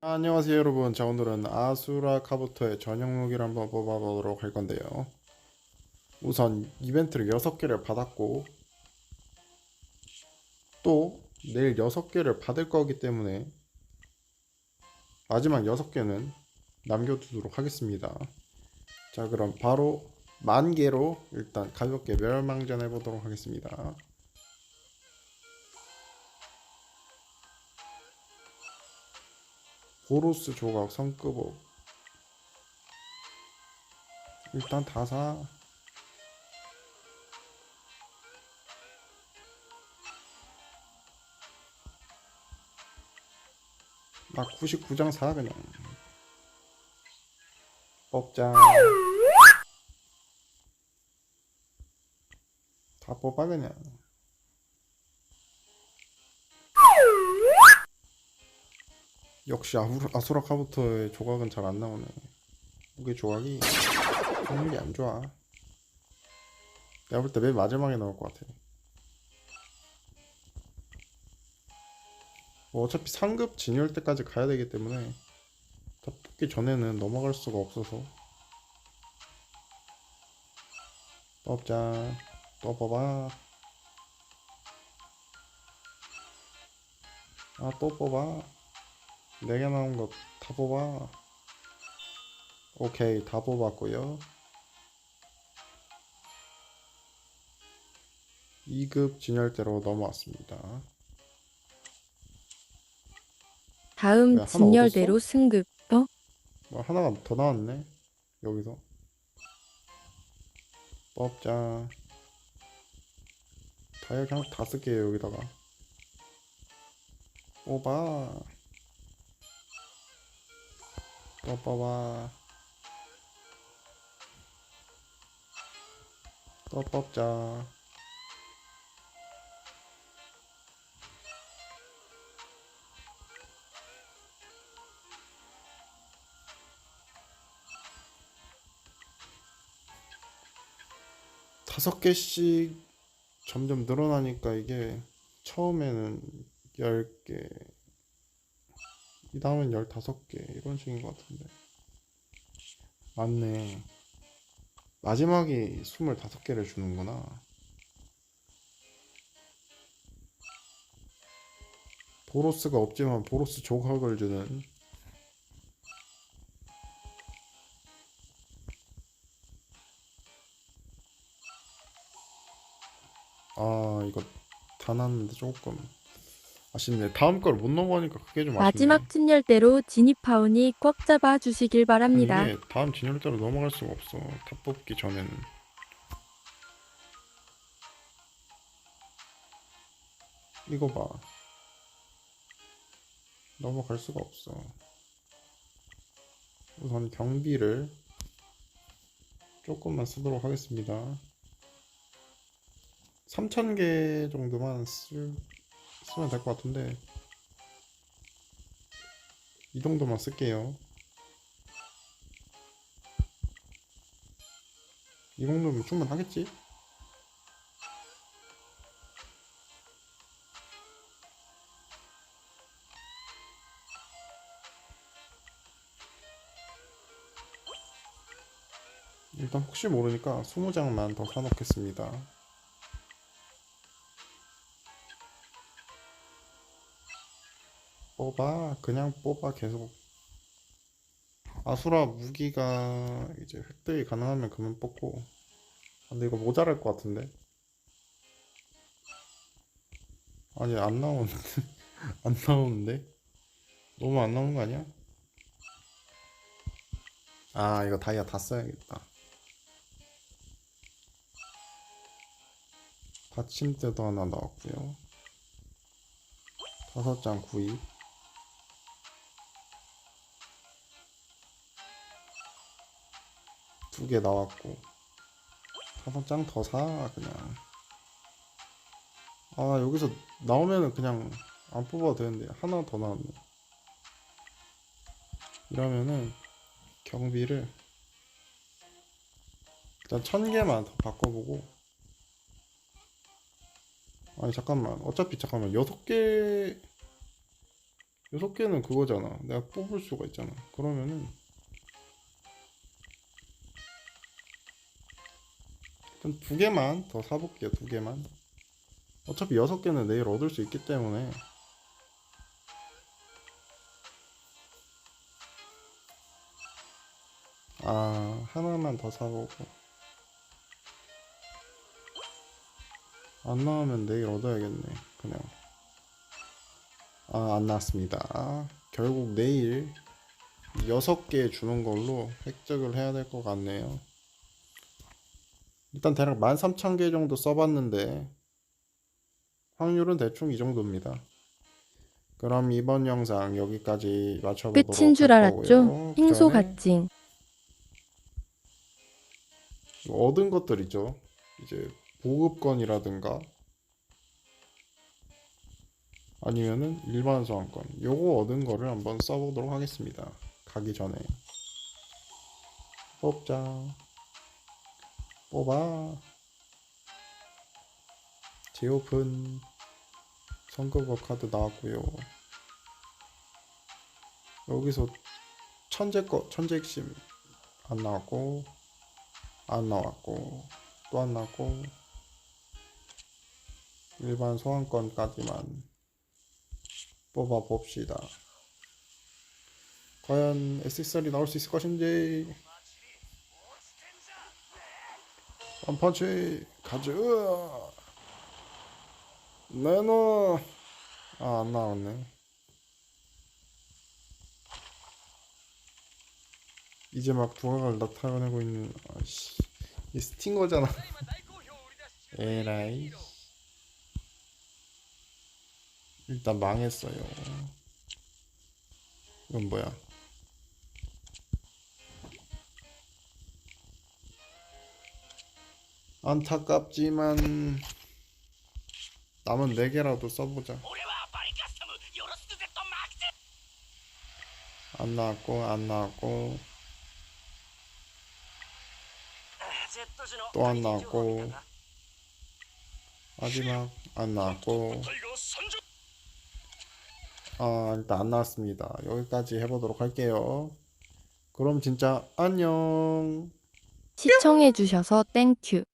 안녕하세요 여러분. 자 오늘은 아수라 카부토의 전용 무기를 한번 뽑아보도록 할 건데요. 우선 이벤트를 6개를 받았고 또 내일 6개를 받을 거기 때문에 마지막 6개는 남겨두도록 하겠습니다. 자 그럼 바로 만 개로 일단 가볍게 멸망전 해보도록 하겠습니다 보로스 조각 성급업 일단 다사. 나 99장 사 그냥. 뽑자 다 뽑아 그냥 역시 아수라, 카부터의 조각은 잘 안 나오네. 이게 조각이 확률이 안 좋아. 내가 볼 때 맨 마지막에 나올 것 같아. 뭐 어차피 상급 진열 때까지 가야 되기 때문에 다 뽑기 전에는 넘어갈 수가 없어서 뽑자 또 뽑아 아 또 뽑아 네개 나온 거 다 뽑아. 오케이, 다 뽑았고요. 2급 진열대로 넘어왔습니다. 다음 진열대로 승급. 어? 뭐 하나가 더 나왔네. 여기서. 뽑자. 다이아 그냥 다 쓸게요, 여기다가. 뽑아. 또 뽑아. 또 뽑자. 다섯 개씩 점점 늘어나니까 이게 처음에는 10개, 이 다음엔 15개 이런 식인 것 같은데. 맞네. 마지막이 25개를 주는구나. 보로스가 없지만 보로스 조각을 주는 아 이거 다 났는데 조금 아쉽네 다음 걸 못 넘어가니까 그게 좀 아쉽네 마지막 진열대로 진입하오니 꽉 잡아 주시길 바랍니다. 이게 다음 진열대로 넘어갈 수가 없어. 다 뽑기 전에는. 이거 봐. 넘어갈 수가 없어. 우선 경비를 조금만 쓰도록 하겠습니다. 3,000개 정도만 쓸, 쓰면 될 것 같은데 이 정도만 쓸게요 이 정도면 충분하겠지? 일단 혹시 모르니까 20장만 더 사놓겠습니다. 뽑아. 그냥 뽑아 계속. 아수라 무기가 이제 획득이 가능하면 그만 뽑고. 아, 근데 이거 모자랄 것 같은데? 아니 안 나오는데? 안 나오는데? 너무 안 나오는 거 아니야? 아 이거 다이아 다 써야겠다. 받침대도 하나 나왔고요. 다섯 장 구입 두 개 나왔고. 장더사 그냥. 아 여기서 나오면은 그냥 안 뽑아도 되는데 하나 더 나왔네. 이러면은 경비를 일단 천 개만 더 바꿔보고. 아니 잠깐만. 어차피 잠깐만. 여섯 개 여섯 개는 그거잖아. 내가 뽑을 수가 있잖아. 그러면은 일단 두 개만 더 사볼게요. 두 개만. 어차피 여섯 개는 내일 얻을 수 있기 때문에 아 하나만 더 사보고 안 나오면 내일 얻어야겠네. 그냥. 아, 안 나왔습니다. 결국 내일 6개 주는 걸로 획득을 해야 될 것 같네요. 일단 대략 13,000개 정도 써봤는데 확률은 대충 이 정도입니다. 그럼 이번 영상 여기까지 마쳐보도록 끝인 줄할 알았죠? 전에 갓징. 얻은 것들 있죠. 이제 보급권이라든가 아니면은 일반 소환권 요거 얻은 거를 한번 써보도록 하겠습니다. 가기 전에 뽑자 뽑아 재오픈 선거거 카드 나왔고요. 여기서 천재 거 천재 핵심 안 나왔고 안 나왔고 또 안 나왔고 일반 소환권까지만 뽑아 봅시다. 과연 SSR이 나올 수 있을 것인지 원펀치 가즈 내놔 아 안 나왔네. 이제 막 두각을 나타내고 있는 아씨. 이 스팅거잖아. 에라이. 일단 망했어요. 이건 뭐야 안타깝지만 남은 4개라도 써보자. 안 나왔고 안 나왔고. 또 안 나왔고. 마지막 안 나왔고. 아 일단 안 나왔습니다. 여기까지 해보도록 할게요. 그럼 진짜 안녕. 시청해주셔서 땡큐